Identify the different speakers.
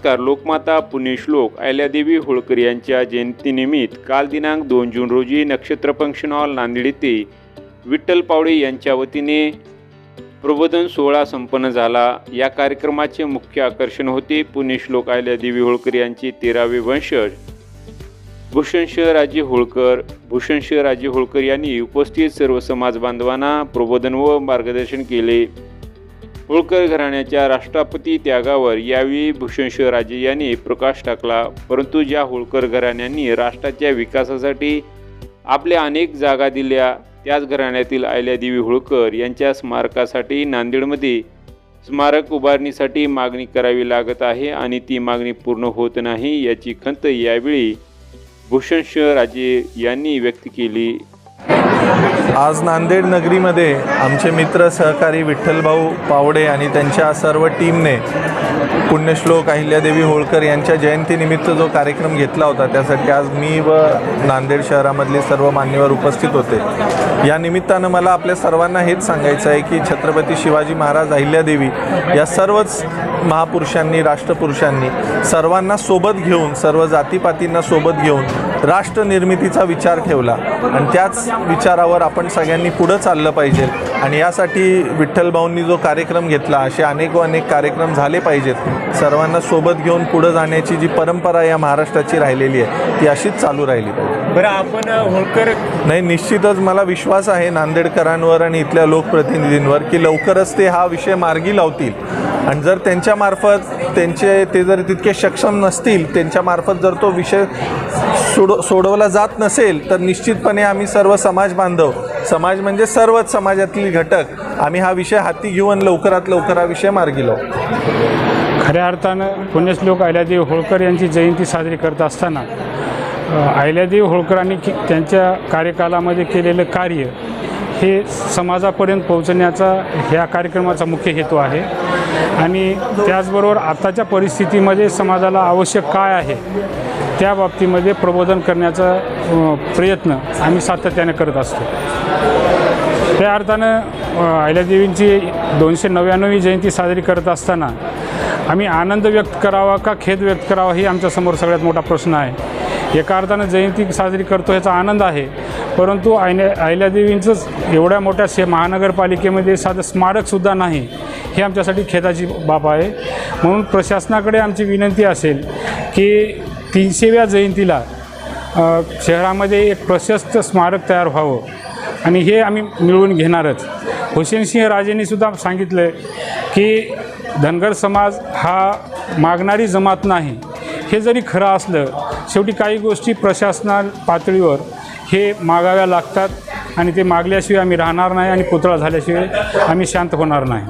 Speaker 1: नमस्कार. लोकमाता पुण्यश्लोक अहिल्यादेवी होळकर यांच्या जयंतीनिमित्त काल दिनांक दोन जून रोजी नक्षत्र फंक्शन हॉल नांदेड येथे विठ्ठल पावडे यांच्या वतीने प्रबोधन सोहळा संपन्न झाला. या कार्यक्रमाचे मुख्य आकर्षण होते पुण्यश्लोक अहिल्यादेवी होळकर यांचे तेरावे वंशज भूषणसिंह राजे होळकर. भूषणसिंह राजे होळकर यांनी उपस्थित सर्व समाज बांधवांना प्रबोधन व मार्गदर्शन केले. होळकर घराण्याच्या राष्ट्रपती त्यागावर यावेळी भूषणशिवराजे राजे यांनी प्रकाश टाकला. परंतु ज्या होळकर घराण्यांनी राष्ट्राच्या विकासासाठी आपल्या अनेक जागा दिल्या त्याच घराण्यातील आयल्यादेवी होळकर यांच्या स्मारकासाठी नांदेडमध्ये स्मारक उभारणीसाठी मागणी करावी लागत आहे आणि ती मागणी पूर्ण होत नाही याची खंत यावेळी भूषणसिंह राजे यांनी व्यक्त केली.
Speaker 2: आज नांदेड नगरीमध्ये आमचे मित्र सहकारी विठ्ठलभाऊ पावडे आणि त्यांच्या सर्व टीमने पुण्यश्लोक अहिल्यादेवी होळकर यांच्या जयंतीनिमित्त जो कार्यक्रम घेतला होता त्यासाठी आज मी व नांदेड शहरामधले सर्व मान्यवर उपस्थित होते. या निमित्तानं मला आपल्या सर्वांना हेच सांगायचं आहे की छत्रपती शिवाजी महाराज अहिल्यादेवी या सर्वच महापुरुषांनी राष्ट्रपुरुषांनी सर्वांना सोबत घेऊन सर्व जातीपातींना सोबत घेऊन राष्ट्र निर्मितीचा विचार ठेवला. आणि त्याच विचारावर आपण सगळ्यांनी पुढं चाललं पाहिजे. आणि यासाठी विठ्ठलभाऊंनी जो कार्यक्रम घेतला असे अनेक अनेक कार्यक्रम झाले पाहिजेत. सर्वांना सोबत घेऊन पुढं जाण्याची जी परंपरा या महाराष्ट्राची राहिलेली आहे ती अशीच चालू राहिली पाहिजे.
Speaker 3: बरं आपण होळकर
Speaker 2: नाही निश्चितच मला विश्वास आहे नांदेडकरांवर आणि इथल्या लोकप्रतिनिधींवर की लवकरच ते हा विषय मार्गी लावतील. आणि जर त्यांच्यामार्फत त्यांचे ते जर तितके सक्षम नसतील त्यांच्यामार्फत जर तो विषय सोड सोडवला जात नसेल तर निश्चितपणे आम्ही सर्व समाज बांधव समाज म्हणजे सर्वच समाजातील घटक आम्ही हा विषय हाती घेऊन लवकरात लवकर हा विषय मार्गी लावू.
Speaker 3: खऱ्या अर्थानं पुण्यश्लोक अहिल्यादेवी होळकर यांची जयंती साजरी करत असताना अहिल्यादेव अहिल्यादेवी होळकरांनी त्यांच्या कार्यकालामध्ये केलेलं कार्य हे समाजापर्यंत पोहोचण्याचा ह्या कार्यक्रमाचा मुख्य हेतू आहे. आणि त्याचबरोबर आताच्या परिस्थितीमध्ये समाजाला आवश्यक काय आहे त्या बाबतीमध्ये प्रबोधन करण्याचा प्रयत्न आम्ही सातत्याने करत असतो. त्या अर्थानं अहिल्यादेवींची दोनशे नव्याण्णवी जयंती साजरी करत असताना आम्ही आनंद व्यक्त करावा का खेद व्यक्त करावा ही आमच्यासमोर सगळ्यात मोठा प्रश्न आहे. एका अर्थानं जयंती साजरी करतो याचा आनंद आहे. परंतु अहिल्या अहिल्यादेवींचंच एवढ्या मोठ्या शे महानगरपालिकेमध्ये साधं स्मारकसुद्धा नाही हे आमच्यासाठी खेदाची बाब आहे. म्हणून प्रशासनाकडे आमची विनंती असेल की तीनशेव्या जयंतीला शहरामध्ये एक प्रशस्त स्मारक तयार व्हावं. आणि हे आम्ही मिळवून घेणारच. हुसेनसिंह राजेंनीसुद्धा सांगितलं की धनगर समाज हा मागणारी जमात नाही. हे जरी खरं असलं शेवटी काही गोष्टी प्रशासना पातळीवर हे मागाव्या लागतात आणि ते मागल्याशिवाय आम्ही राहणार नाही आणि पुतळा झाल्याशिवाय आम्ही शांत होणार नाही.